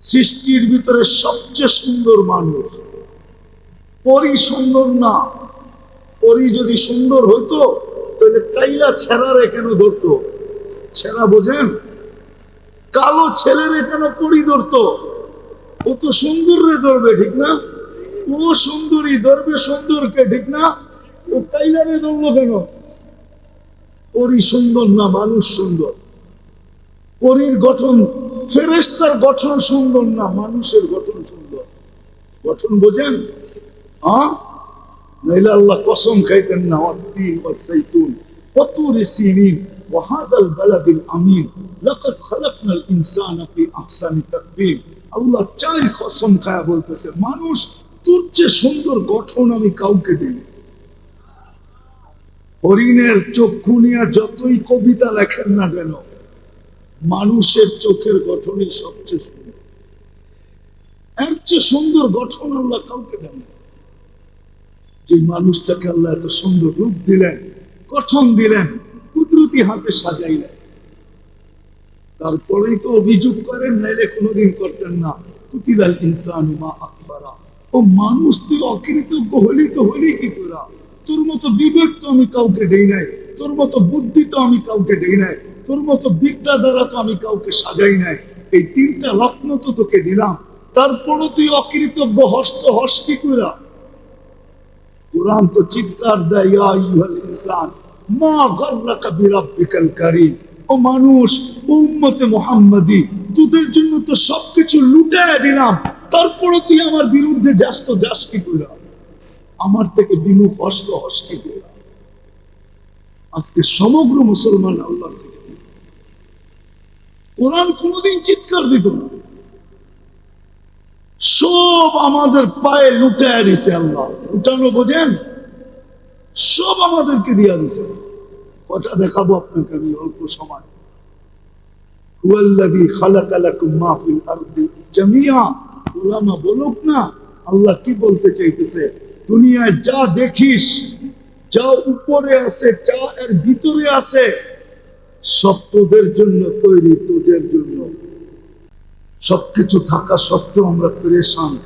সৃষ্টির ভিতরে সবচেয়ে সুন্দর মানুষ। পরি সুন্দর না। পরি যদি সুন্দর হতো তাহলে কাইলা ছেঁড়ারে কেন ধরতো? ছেঁড়া বোঝেন? কালো ছেলেরে কেন পরি ধরতো? ও তো সুন্দর রে ধরবে, ঠিক না? ও সুন্দরী ধরবে সুন্দরকে, ঠিক না? ও কাইলারে ধরলো কেন? পরি সুন্দর না, মানুষ সুন্দর। পরীর গঠন ফেরেস্তার গঠন সুন্দর না মানুষের গঠন সুন্দর? গঠন বোঝেন? হ্যাঁ? আল্লাহ কসম খাইতেন না অদ্দিন কত মানুষ তোর যে সুন্দর গঠন আমি কাউকে দিই হরিণের চক্ষু নিয়ে যতই কবিতা লেখেন না কেন মানুষের চোখের গঠনই সবচেয়ে সুন্দর। এর চেয়ে সুন্দর গঠন আল্লাহ কাউকে দেন যে মানুষটাকে আল্লাহ এত সুন্দর রূপ দিলেন, গঠন দিলেন, কুদরতি হাতে সাজাইলেন। তারপরেই তো অভিযোগ করেন, নাইলে কোনোদিন করতেন না। কুতিলাল ইনসান মা আকবারা। ও মানুষ তুই অকৃতজ্ঞ হলি তো হলি কি তোরা তোর মতো বিবেক তো আমি কাউকে দেই নাই। তোর মতো বুদ্ধি তো আমি কাউকে দেই নাই। তোর মতো বিদ্যা দ্বারা তো আমি কাউকে সাজাই নাই। এই তিনটা রত্ন তো তোকে দিলাম। তারপরও তুই অকৃতজ্ঞ, হস্ত হস কি করা কোরআন তো চিৎকার দেয় মা ও মানুষ, উম্মতে মুহাম্মাদি, তোদের জন্য তো সবকিছু লুটায় দিলাম। তারপরে তুই আমার বিরুদ্ধে যাস যাস কি কইরা। আমার থেকে বিমুখ হস্ত হস কি কইরা। আজকে সমগ্র মুসলমান আল্লাহ থেকে। কোরআন কোনোদিন চিৎকার দিত না। সব আমাদের পায়ে লুটায় দিছে আল্লাহ। লুটানো বোঝেন? সব আমাদেরকে দিয়া দিছে। কটা দেখাবো আপনাকে আমি অল্প সময়। আল্লাহ কি বলতে চাইতেছে? দুনিয়ায় যা দেখিস, যা উপরে আছে, যা এর ভিতরে আছে সব তোদের জন্য তৈরি, তোদের জন্য। সবকিছু থাকা সত্ত্বেও আমরা পরেশান।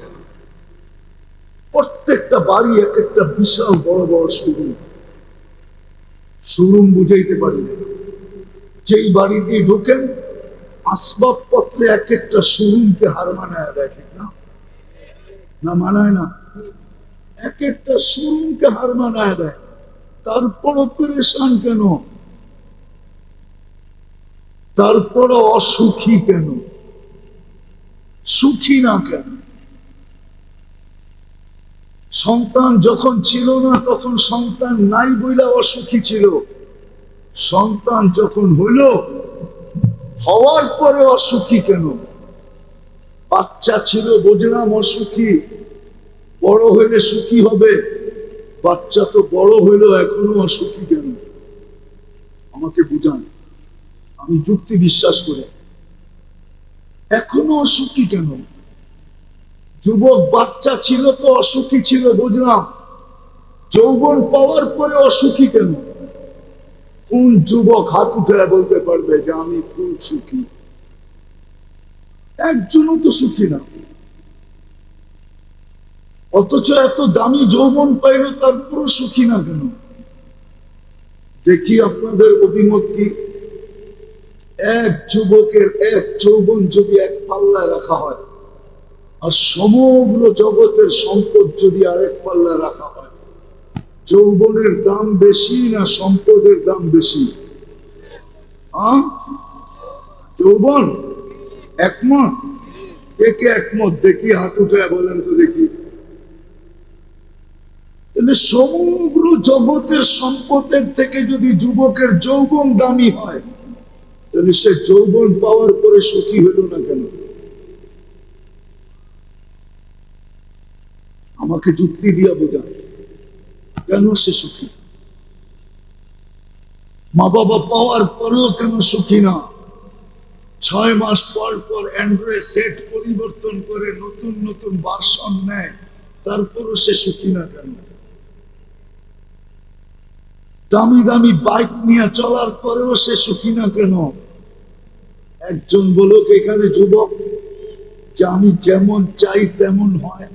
প্রত্যেকটা বাড়ি এক একটা বিশাল বড় বড় শোরুম। শোরুম বুঝাইতে পারি না। যেই দিয়ে ঢোকেন, আসবাবপত্রে এক একটা শোরুমকে হার মানায় দেয়, ঠিক না? না মানায় না। এক একটা শোরুমকে হার মানায় দেয়। তারপরও পরেশান কেন? তারপরও অসুখী কেন? সুখী না কেন? সন্তান যখন ছিল না, তখন সন্তান নাই বইলা অসুখী ছিল। সন্তান যখন হইল, হওয়ার পরে অসুখী কেন? বাচ্চা ছিল, বোঝলাম অসুখী। বড় হইলে সুখী হবে, বাচ্চা তো বড় হইল এখনও অসুখী কেন? আমাকে বুঝান। আমি যুক্তি বিশ্বাস করি। এখনও অসুখী কেন? যুবক বাচ্চা ছিল তো অসুখী ছিল, বুঝলাম। যৌবন পাওয়ার পরে অসুখী কেন? কোন যুবক হাত উঠে বলতে পারবে যে আমি ফুল সুখী? একজনও তো সুখী না। অথচ এত দামি যৌবন পাইল তারপরও সুখী না কেন? দেখি আপনাদের অভিমত কি এক যুবকের এক যৌবন যদি এক পাল্লায় রাখা হয়, আর সমগ্র জগতের সম্পদ যদি আরেক পাল্লায় রাখা হয়, যৌবনের দাম বেশি না সম্পদের দাম বেশি? যৌবন? একমত? কে কে একমত? দেখি, হাত উঠে বলেন তো দেখি। তাহলে সমগ্র জগতের সম্পদের থেকে যদি যুবকের যৌবন দামি হয় তাহলে সে যৌবন পাওয়ার পরে সুখী হইল না কেন? আমাকে যুক্তি দিয়া বোঝান, কেন সে সুখী? মা বাবা পাওয়ার পরেও কেন সুখী না? ছয় মাস পর পর অ্যান্ড্রয়েড সেট পরিবর্তন করে নতুন নতুন ভার্সন নেয়, তারপরও সে সুখী না কেন? দামি দামি বাইক নিয়ে চলার পরেও সে সুখী না কেন? একজন বলুক এখানে যুবক, যে আমি যেমন চাই তেমন হয়।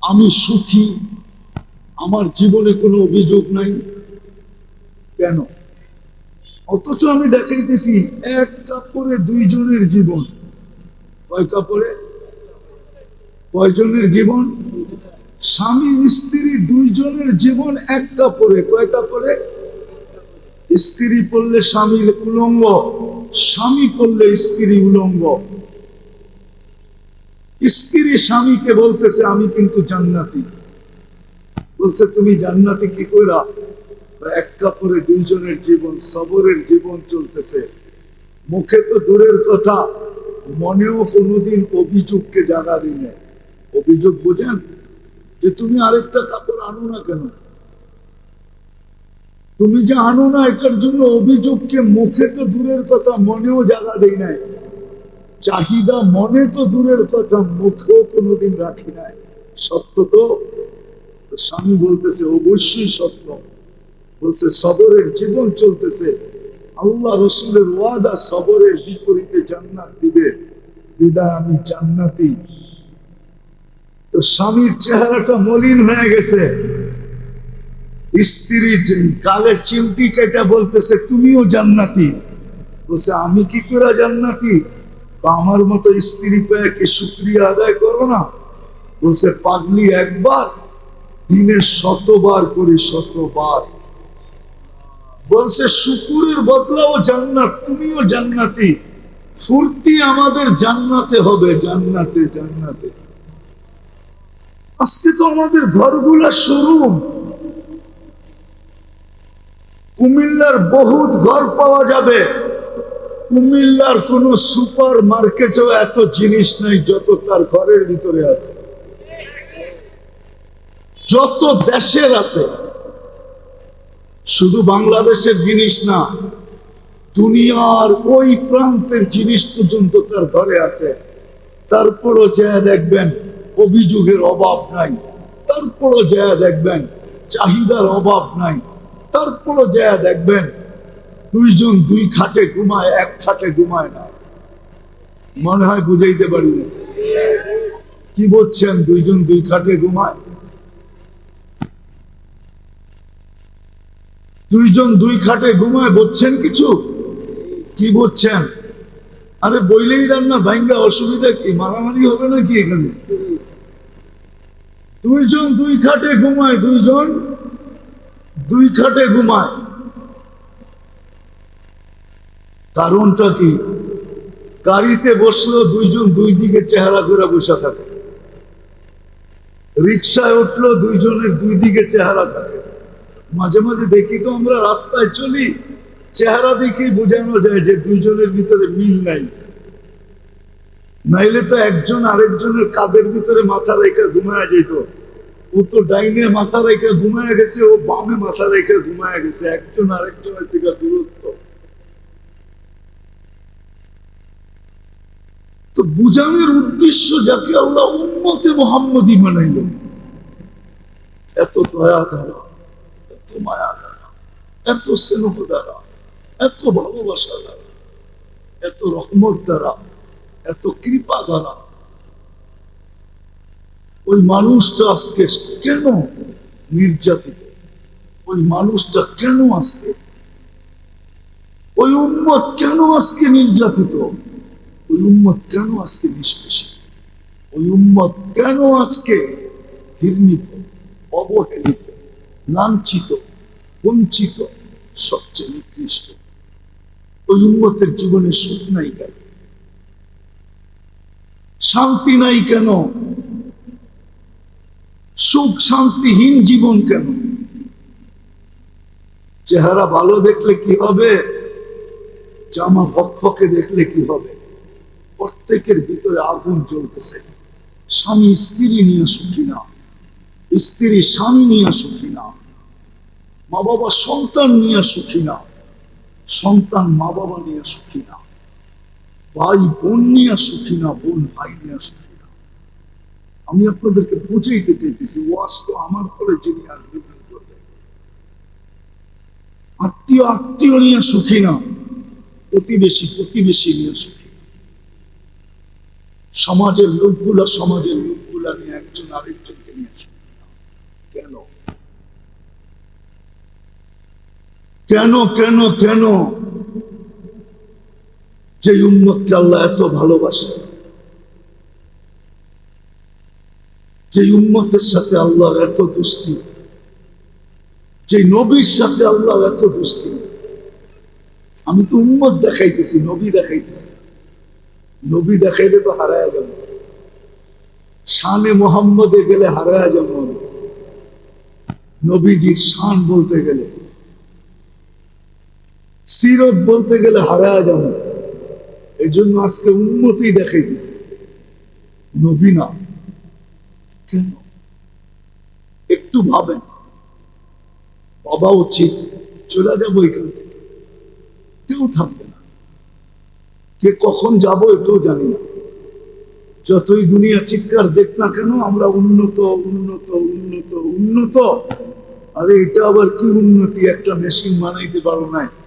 আমি সুখী, আমার জীবনে কোনো অভিযোগ নাই। কেন? অথচ আমি দেখাইতেছি এক কাপড়ে দুইজনের জীবন। কয় কাপড়ে? কয়জনের জীবন? স্বামী, স্ত্রী দুইজনের জীবন এক কাপড়ে। কয় কাপড়ে? স্ত্রী পড়লে স্বামী উলঙ্গ, স্বামী পড়লে স্ত্রী উলঙ্গ। স্ত্রী স্বামীকে বলতেছে, আমি কিন্তু জান্নাতি। বলছে, তুমি জান্নাতি কি কইরা? এক কাপড়ে দুইজনের জীবন, সবরের জীবন চলতেছে। মুখে তো দূরের কথা, মনেও কোনোদিন অভিযোগকে জাগা দিনে। অভিযোগ বোঝেন? যে তুমি আরেকটা কাপড় আনো না কেন? তুমি যে আনো না, এটার জন্য অভিযোগকে মুখে তো দূরের কথা, মনেও জায়গা দেই নাই। চাহিদা মনে তো দূরের কথা, মুখেও কোনোদিন রাখি নাই। সত্য তো? তো স্বামী বলতেছে, অবশ্যই সত্য। বলছে, সবরের জীবন চলতেছে। আল্লাহ রসুলের ওয়াদা সবরের বিপরীতে জান্নাত দিবে। বিদায় আমি জান্নাতি। তো স্বামীর চেহারাটা মলিন হয়ে গেছে। স্ত্রী গালে চিমটি কেটে বলতেছে, তুমিও জান্নাতি। বলছে, আমি কি করে জান্নাতি? আমার মতো স্ত্রী পেয়ে কি শুক্রিয়া আদায় করো না? বলছে, পাগলি একবার, দিনে শতবার করি শতবার। বলছে, শুকুরের বদলাও জান্নাত, তুমিও জান্নাতি। ফুর্তি আমাদের জান্নাতে হবে, জান্নাতে জান্নাতে। আজকে তো আমাদের ঘরগুলা শোরুম কুমিল্লার বহুত ঘর পাওয়া যাবে। কুমিল্লার কোন সুপার মার্কেটেও এত জিনিস নাই যত তার ঘরের ভিতরে আছে। যত দেশের আছে। শুধু বাংলাদেশের জিনিস না, দুনিয়ার ওই প্রান্তের জিনিস পর্যন্ত তার ঘরে আছে। তারপরও যা দেখবেন অভিযোগের অভাব নাই। তারপরও যা দেখবেন, চাহিদার অভাব নাই। তারপরও যা দেখবেন, দুইজন দুই খাটে ঘুমায়, এক খাটে ঘুমায় না। মনে হয় বুঝাইতে পারি না। কি বলছেন? দুইজন দুই খাটে ঘুমায়। দুইজন দুই খাটে ঘুমায়, বলছেন কিছু? কি বলছেন? আরে বইলেই দেন না ভাঙ্গা অসুবিধা কি? মারামারি হবে নাকি এখানে? দুইজন দুই খাটে ঘুমায়, দুইজন দুই খাটে ঘুমায়। কারণটা কি? গাড়িতে বসল দুইজন দুই দিকে চেহারা করে বসে থাকে। রিক্সায় উঠল দুইজনের দুই দিকে চেহারা থাকে। মাঝে মাঝে দেখি তো আমরা রাস্তায় চলি। চেহারা দেখে বোঝানো যায় যে দুইজনের ভিতরে মিল নাই। নাইলে তো একজন আরেকজনের কাদের ভিতরে মাথা রেখে ঘুমায় যেত। ও তো ডাইনে মাথা রেখে ঘুমায় গেছে, ও বামে মাথা রেখে ঘুমায় গেছে। একজন আরেকজনের দিকে দূরত্ব। তো বুঝানোর উদ্দেশ্য যাকে আল্লাহ উন্মতে মোহাম্মদী বানাইল। এত দয়া দ্বারা এত মায়া দ্বারা এত স্নেহ দ্বারা এত ভালোবাসা দ্বারা এত রহমত দ্বারা, এত কৃপা দ্বারা ওই মানুষটা আজকে কেন নির্যাতিত? ওই মানুষটা কেন আজকে? ওই উন্মত কেন আজকে নির্যাতিত? ওই উম্মত কেন আজকে নিষ্পেষিত? ওই উম্মত কেন আজকে ঘৃণিত, অবহেলিত, লাঞ্ছিত, বঞ্চিত, সবচেয়ে নিকৃষ্ট? ওই উম্মতের জীবনে সুখ নাই কেন? শান্তি নাই কেন? সুখ শান্তিহীন জীবন কেন? চেহারা ভালো দেখলে কি হবে? জামা ফকফকে দেখলে কি হবে? প্রত্যেকের ভিতরে আগুন জ্বলতেছে। স্বামী স্ত্রী নিয়ে সুখী না। স্ত্রী স্বামী নিয়ে সুখী না। মা বাবা সন্তান নিয়ে সুখী না। সন্তান মা বাবা নিয়ে সুখী না? ভাই বোন নিয়ে সুখী না? বোন, ভাই নিয়ে সুখী না? আমি আপনাদেরকে বুঝাইতে চাইতেছি, ওয়াজ তো আমার পরে যিনি করবে আত্মীয় আত্মীয় নিয়ে সুখী না? প্রতিবেশী প্রতিবেশী নিয়ে সুখী সমাজের লোকগুলা সমাজের লোকগুলা নিয়ে একজন আরেকজনকে নিয়ে শুনবে না। কেন কেন কেন কেন? যে উন্মতকে আল্লাহ এত ভালোবাসে। যে উন্মতের সাথে আল্লাহর এত দুস্তি। যে নবীর সাথে আল্লাহর এত দুস্তি। আমি তো উম্মত দেখাইতেছি, নবী দেখাইতেছি। নবী দেখাইলে তো হারায় যাব। শানে মোহাম্মদে গেলে হারায় যাব। নবীজির শান বলতে গেলে। সিরত বলতে গেলে হারায় যাব। এই জন্য আজকে উন্নতি দেখাইতেছি নবী না। কেন? একটু ভাবেন। বাবা উচিত চলে যাব এখান থেকে। কেউ থাকবে না। কে কখন যাব এটাও জানি না। যতই দুনিয়া চিৎকার দেখ না কেন, আমরা উন্নত উন্নত উন্নত উন্নত। আরে এটা আবার কি উন্নতি? একটা মেশিন বানাইতে পারো না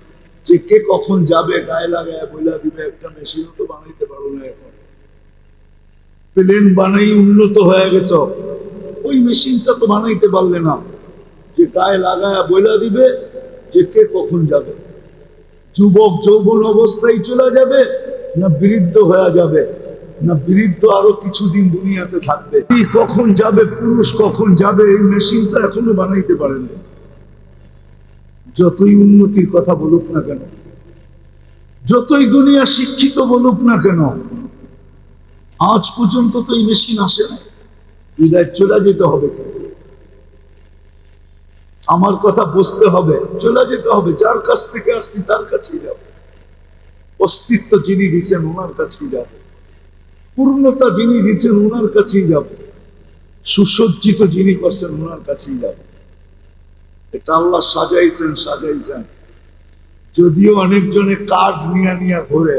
যে কে কখন যাবে, গায়ে লাগায়, বইলা দিবে, একটা মেশিনও তো বানাইতে পারো না এখন। প্লেন বানাই উন্নত হয়ে গেছ। ওই মেশিনটা তো বানাইতে পারলে না। যে গায়ে লাগায়, বইলা দিবে, যে কে কখন যাবে। যুবক যৌবন অবস্থায় চলে যাবে, না বৃদ্ধ হয়ে যাবে, না বৃদ্ধ আরও কিছুদিন দুনিয়াতে থাকবে। কখন যাবে, পুরুষ কখন যাবে, এই মেশিনটা এখনও বানাইতে পারে না যতই উন্নতির কথা বলুক না কেন, যতই দুনিয়া শিক্ষিত বলুক না কেন, আজ পর্যন্ত তো এই মেশিন আসে না বিদায় চলে যেতে হবে। আমার কথা বুঝতে হবে, চলে যেতে হবে। যার কাছ থেকে আসছি, তার কাছেই যাব। অস্তিত্ব যিনি দিচ্ছেন ওনার কাছেই যাব। পূর্ণতা যিনি দিচ্ছেন ওনার কাছেই যাব। সুসজ্জিত যিনি করছেন, ওনার কাছেই যাব। এটা আল্লাহ সাজাইছেন সাজাইছেন। যদিও অনেকজনে কার্ড নিয়ে নিয়ে ঘোরে,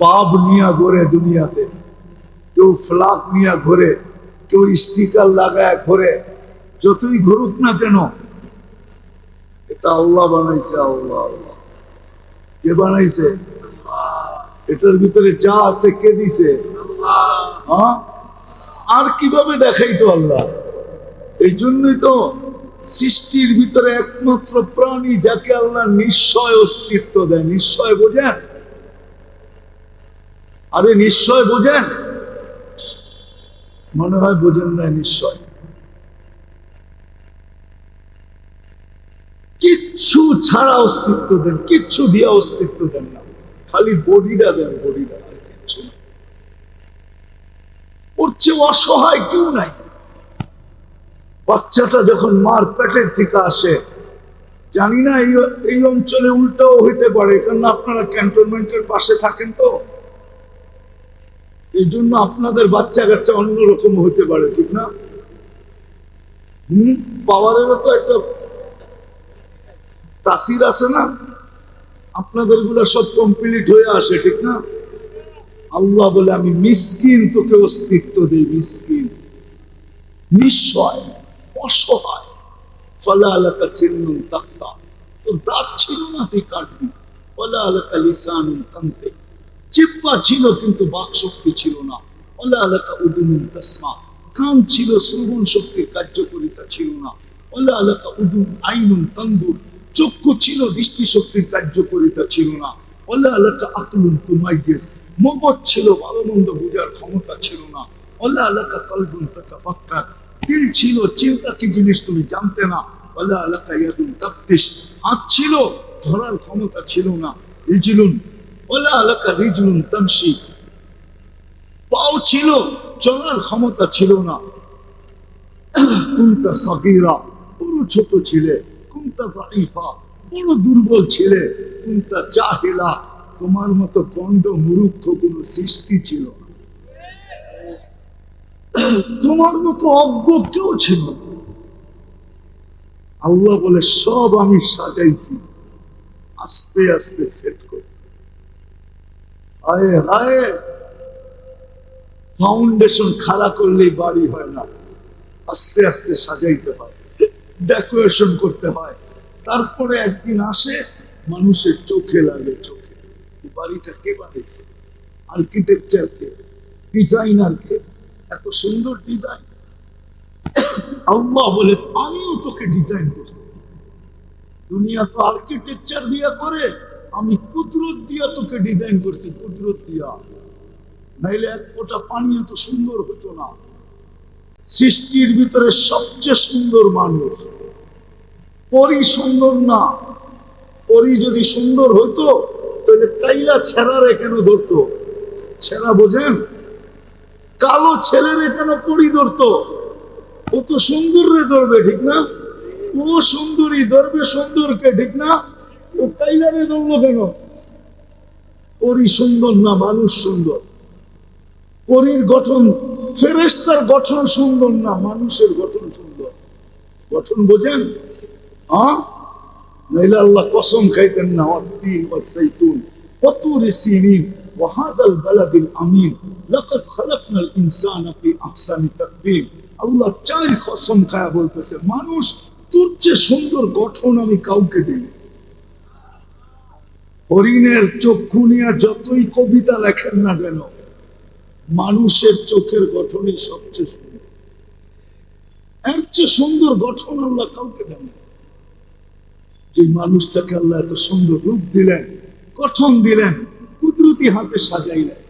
পাব নিয়ে ঘোরে দুনিয়াতে, কেউ ফ্লাগ নিয়ে ঘোরে, কেউ স্টিকার লাগায় ঘোরে, যতই ঘুরুক না কেন, এটা আল্লাহ বানাইছে, আল্লাহ আল্লাহ। কে বানাইছে? এটার ভিতরে যা আছে কে দিছে? আর কীভাবে দেখাইতো আল্লাহ? এই জন্যই তো সৃষ্টির ভিতরে একমাত্র প্রাণী যাকে আল্লাহ নিশ্চয় অস্তিত্ব দেয়। নিশ্চয় বোঝেন? আরে নিশ্চয় বোঝেন? মনে হয় বোঝেন না নিশ্চয়। কিচ্ছু ছাড়া অস্তিত্ব দেন, কিচ্ছু দিয়ে অস্তিত্ব দেন না। খালি বডিটা দেন, বডিটা আর কিচ্ছু না। ওর চেয়ে অসহায় কেউ নাই। বাচ্চাটা যখন মার পেটের থেকে আসে, জানি না এই অঞ্চলে উল্টাও হইতে পারে কারণ আপনারা ক্যান্টনমেন্টের পাশে থাকেন তো। এই জন্য আপনাদের বাচ্চা কাচ্চা অন্যরকম হইতে পারে, ঠিক না? হম? পাওয়ারেরও তো একটা তাসির আছে না? আপনাদেরগুলা সব কমপ্লিট হয়ে আসে, ঠিক না? আল্লাহ বলে, আমি মিসকিন তোকে অস্তিত্ব দিই, মিসকিন। নিঃস্বয় অসহায়। ফলা আলাকা তাক্তা। দাঁত ছিল না তুই কাটবি ফলা আলাকা লিসানুন ছিল কিন্তু বাক শক্তি ছিল না। ফলা আলাকা তাসমা। কান ছিল, শ্রবণ শক্তির কার্যকরিতা ছিল না। ফলা আলাকা উদুন আইনুন তন্দুর চক্ষু ছিল, দৃষ্টি শক্তির কার্যকরিতা ছিল না। আকলুন তুমাইয়েস মগজ ছিল ভালো মন্দ বোঝার ক্ষমতা ছিল না। ওলা আলাকা কলবুন তাকা পাক্কা দিল ছিল? চিন্তা কি জিনিস তুমি জানতে না? হাত ছিল, ধরার ক্ষমতা ছিল না। রিজলুন পাও ছিল, চলার ক্ষমতা ছিল না। বড় ছোট ছিলে। কুন্তা দাইফা বড় দুর্বল ছিলে। কুন্তা জাহিলা, তোমার মতো গণ্ড মুরুক্ষ কোন সৃষ্টি ছিল না। তোমার মতো অজ্ঞ কেউ ছিল আল্লাহ বলে, সব আমি সাজাইছি, আস্তে আস্তে সেট করছি। হায় হায় ফাউন্ডেশন খাড়া করলেই বাড়ি হয় না। আস্তে আস্তে সাজাইতে হয় ডেকোরেশন করতে হয়। তারপরে একদিন আসে, মানুষের চোখে লাগে চোখে। বাড়িটা কে বানিয়েছে? আর্কিটেকচার কে ডিজাইনারকে এত সুন্দর ডিজাইন আল্লাহ বলে, আমিও তোকে ডিজাইন করছি। দুনিয়া তো আর্কিটেকচার দিয়া করে, আমি কুদরত দিয়া তোকে ডিজাইন করছি, কুদরত দিয়া। নাইলে এক ফোঁটা পানি এত সুন্দর হতো না। সৃষ্টির ভিতরে সবচেয়ে সুন্দর মানুষ। পরি সুন্দর না। পরি যদি সুন্দর হতো, তাহলে কাইলা ছেঁড়ারে কেন ধরতো? ছেঁড়া বোঝেন? কালো ছেলে রে কেন পরি ধরতো? ও তো সুন্দর রে ধরবে, ঠিক না? ও সুন্দরী ধরবে সুন্দরকে, ঠিক না? ও কাইলা রে ধরলো কেন? পরি সুন্দর না মানুষ সুন্দর? ওরির গঠন ফেরেস্তার গঠন সুন্দর না মানুষের গঠন সুন্দর? গঠন বোঝেন? হ্যাঁ আল্লাহ কসম খাইতেন না, অদ্দিন ও সৈতুন কত রে সিনিন? وهذا البلد الأمين لقد خلقنا الإنسان في أحسن تقويم আল্লাহ চার কসম খায়া বলতেছে মানুষ তোর চেয়ে সুন্দর গঠন আমি কাউকে দিই হরিণের চক্ষু নিয়ে যতই কবিতা লেখেন না কেন মানুষের চোখের গঠনই সবচেয়ে সুন্দর এর চেয়ে সুন্দর গঠন আল্লাহ কাউকে দেন না। যে মানুষটাকে আল্লাহ এত সুন্দর রূপ দিলেন গঠন দিলেন কুদরতি হাতে সাজাইলেন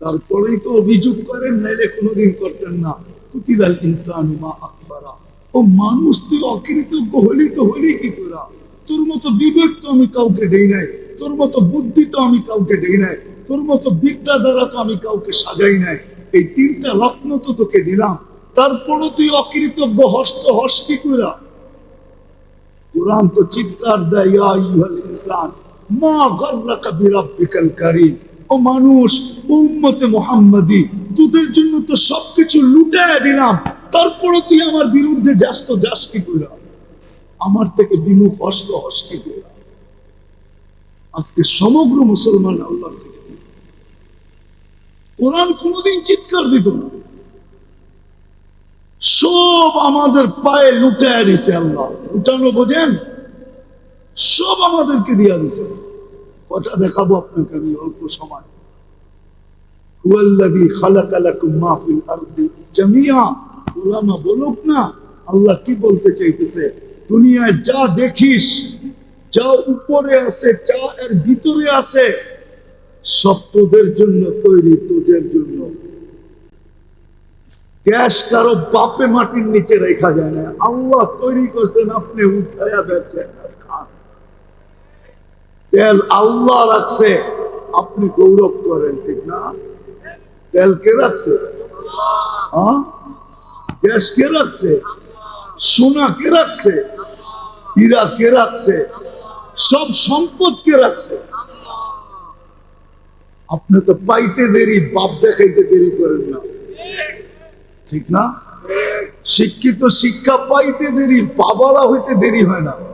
তারপরেই তো অভিযোগ করেন নাইলে কোনোদিন করতেন না। কুতিলাল ইনসান মা আকবারা। ও মানুষ তুই অকৃতজ্ঞ হলি তো হলি কি তোরা? তোর মতো বিবেক তো আমি কাউকে দেই নাই। তোর মতো বুদ্ধি তো আমি কাউকে দেই নাই। তোর মতো বিদ্যা দ্বারা তো আমি কাউকে সাজাই নাই। এই তিনটা রত্ন তো তোকে দিলাম। তারপরও তুই অকৃতজ্ঞ হস্ত হস কি করা কোরআন তো চিৎকার দেয় ইনসান আমার থেকে বিমুখ হস্ত হস আজকে সমগ্র মুসলমান আল্লাহ থেকে কোরআন কোনোদিন চিৎকার দিত না। সব আমাদের পায়ে লুটায় দিছে আল্লাহ। লুটানো বোঝেন? সব আমাদেরকে দিয়া দিছে। কটা দেখাবো আপনাকে আমি অল্প সময়। আল্লাহ কি বলতে চাইতেছে? দুনিয়ায় যা দেখিস, যা উপরে আছে, যা এর ভিতরে আছে, সব তোদের জন্য তৈরি, তোদের জন্য। গ্যাস কারও বাপে মাটির নিচে রেখা যায় না। আল্লাহ তৈরি করছেন, আপনি উঠায়া খান। তেল আল্লাহ রাখছে, আপনি গৌরব করেন, ঠিক না? তেল কে রাখছে? হ্যাঁ? গ্যাস কে রাখছে? সোনা কে রাখছে? হীরা কে রাখছে? সব সম্পদ কে রাখছে? আপনি তো পাইতে দেরি, বাপ দেখাইতে দেরি করেন না। ঠিক না? শিক্ষিত শিক্ষা পাইতে দেরি, বাবারা হইতে দেরি হয় না।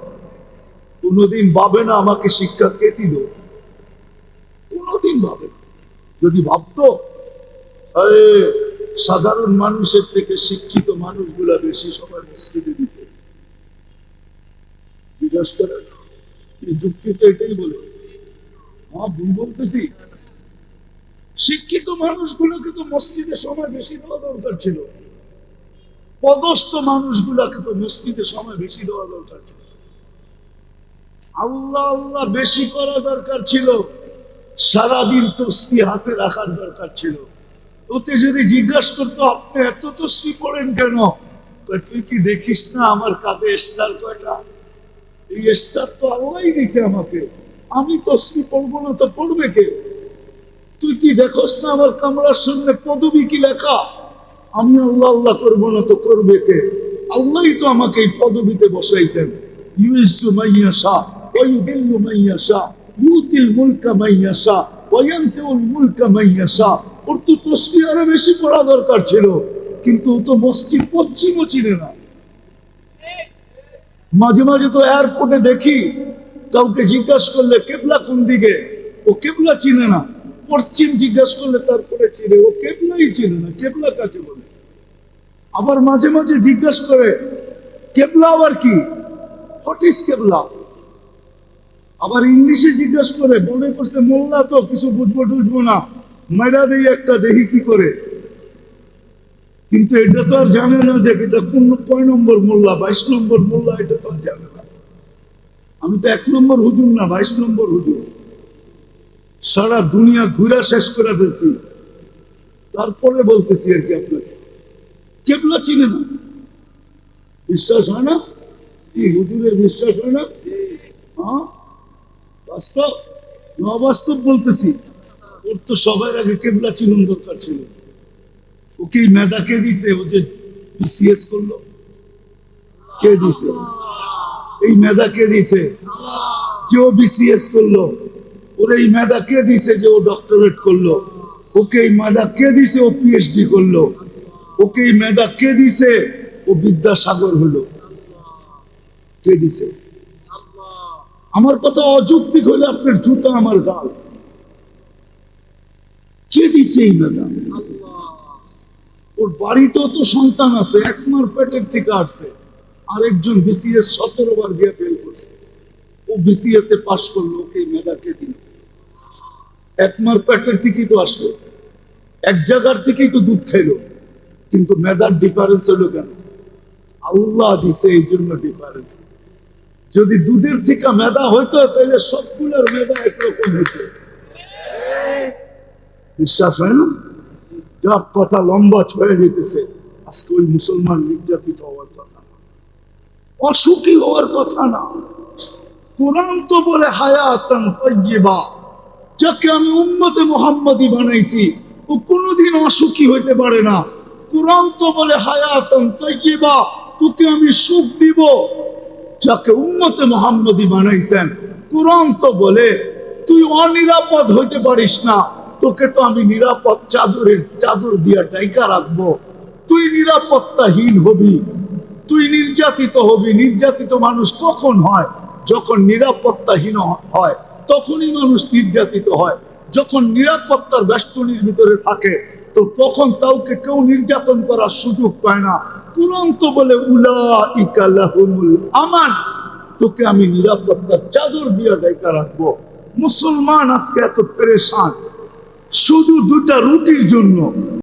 কোনোদিন ভাবে না আমাকে শিক্ষা কে দিল? কোনোদিন ভাবে না। যদি ভাবতো সাধারণ মানুষের থেকে শিক্ষিত মানুষগুলা বেশি সময় মসজিদে দিত জিজ্ঞাসা করে, এই যুক্তি তো এটাই বলে। হ্যাঁ ভুল বলতেছি। শিক্ষিত মানুষগুলোকে তো মসজিদে সময় বেশি দেওয়া দরকার ছিল। পদস্থ মানুষগুলাকে তো মসজিদে সময় বেশি দেওয়া দরকার ছিল। আল্লাহ আল্লাহ বেশি করা দরকার ছিল। সারাদিন তসবি হাতে রাখার দরকার ছিল। ওতে যদি জিজ্ঞাসা করতো, আপনি এত তসবি পড়েন কেন? তুই কি দেখিস না আমার কাঁধে স্টার কয়টা? এই স্টার তো আল্লাহ দিছে আমাকে। আমি তসবি পড়ব না তো পড়বে কে? তুই কি দেখোস না আমার কামরার সামনে পদবি কি লেখা? আমি আল্লাহ আল্লাহ করব না তো করবে কে? আল্লাহই তো আমাকে এই পদবিতে বসাইছেন। ইউসু মাইয়া শাহ ওয়ুদিল্লু মাইয়া শাহ ইউতিল মুলকা মাইয়া শাহ ওয়ানসিউল মুলকা মাইয়া শাহ ওর তো তসবি আরও বেশি পড়া দরকার ছিল, কিন্তু তো মসজিদ পশ্চিমও চিনে না। মাঝে মাঝে তো এয়ারপোর্টে দেখি, কাউকে জিজ্ঞাসা করলে কেবলা কোন দিকে? ও কেবলা চিনে না। পশ্চিম জিজ্ঞাসা করলে তারপরে চিনে। ও কেবলাই চিনে না, কেবলা কাকে বলে? আবার মাঝে মাঝে জিজ্ঞাসা করে, কেবলা আবার কি? হোয়াট কেবলা? আবার ইংলিশে জিজ্ঞাসা করে, মনে করছে মোল্লা তো কিছু বুঝব টুঝবো না মেরা দেই একটা দেখি কি করে। কিন্তু এটা তো আর জানে না যে এটা কোন কয় নম্বর মোল্লা, বাইশ নম্বর মোল্লা, এটা তো আর জানে না। আমি তো এক নম্বর হুজুর না, বাইশ নম্বর হুজুর। সারা দুনিয়া ঘুরা শেষ করে ফেলছি। তারপরে বলতেছি আর কি আপনাকে। কেবলা চিনে না। বিশ্বাস হয় না? কি, হুজুরের বিশ্বাস হয় না? হ্যাঁ? বাস্তব না বাস্তব বলতেছি, ওর তো সবার আগে কেবলা চিনুন দরকার ছিল। ওকে মেধা কে দিছে? ও যে বিসিএস করল। কে দিছে? এই মেধা কে দিছে? বিসিএস করল। ওর এই মেধা কে দিছে যে ও ডক্টরেট করল? ওকে এই মেধা কে দিছে? ও পিএইচডি করল। ওকে এই মেধা কে দিছে? ও বিদ্যাসাগর হলো। কে দিছে? আমার কথা অযৌক্তিক হলে আপনার জুতা আমার গাল। কে দিছে এই মেধা ওর বাড়িতেও তো সন্তান আছে একমার পেটের থেকে আসছে। আরেকজন বিসিএস সতেরো বার দিয়ে ফেল করছে। ও বিসিএস এ পাশ করল, ওকে মেধা কে দিল? একমার পেটের থেকেই তো আসলো। এক জায়গার থেকেই তো দুধ খাইলো। কিন্তু মেধার ডিফারেন্স হলো কেন? আল্লাহ দিছে এই জন্য ডিফারেন্স যদি দুধের থেকে মেধা হইতো, তাহলে সবগুলোর মেধা একরকম হইতো। বিশ্বাস হয় না? যা কথা লম্বা ছয়ে যেতেছে, আজকে ওই মুসলমান নির্যাতিত হওয়ার কথা না। অসুখী হওয়ার কথা না। কোরআন তো বলে, হায়াতান তৈবা যাকে আমি উম্মতে মোহাম্মদী বানাইছি, ও কোনোদিন অসুখী হইতে পারে না। কোরআন তো বলে, হায়াতান তৈবা তোকে আমি সুখ দিব। যাকে উম্মতে মোহাম্মদী বানাইছেন। কোরআন তো বলে, তুই অনিরাপদ হইতে পারিস না। তোকে তো আমি নিরাপদ চাদরের চাদর দিয়া ডাইকা রাখব। তুই নিরাপত্তাহীন হবি। তুই নির্যাতিত হবি। নির্যাতিত মানুষ কখন হয়? যখন নিরাপত্তাহীন হয়, তখনই মানুষ নির্যাতিত হয়। যখন নিরাপত্তার বেষ্টনীর ভিতরে থাকে তো তখন কাউকে কেউ নির্যাতন করার সুযোগ পায় না। তুরন্ত বলে উলা ইকালাহুমুল আমান, তোকে আমি নিরাপত্তার চাদর দিয়ে ডাইকা রাখব। মুসলমান আজকে এত পরেশান। শুধু দুটা রুটির জন্য।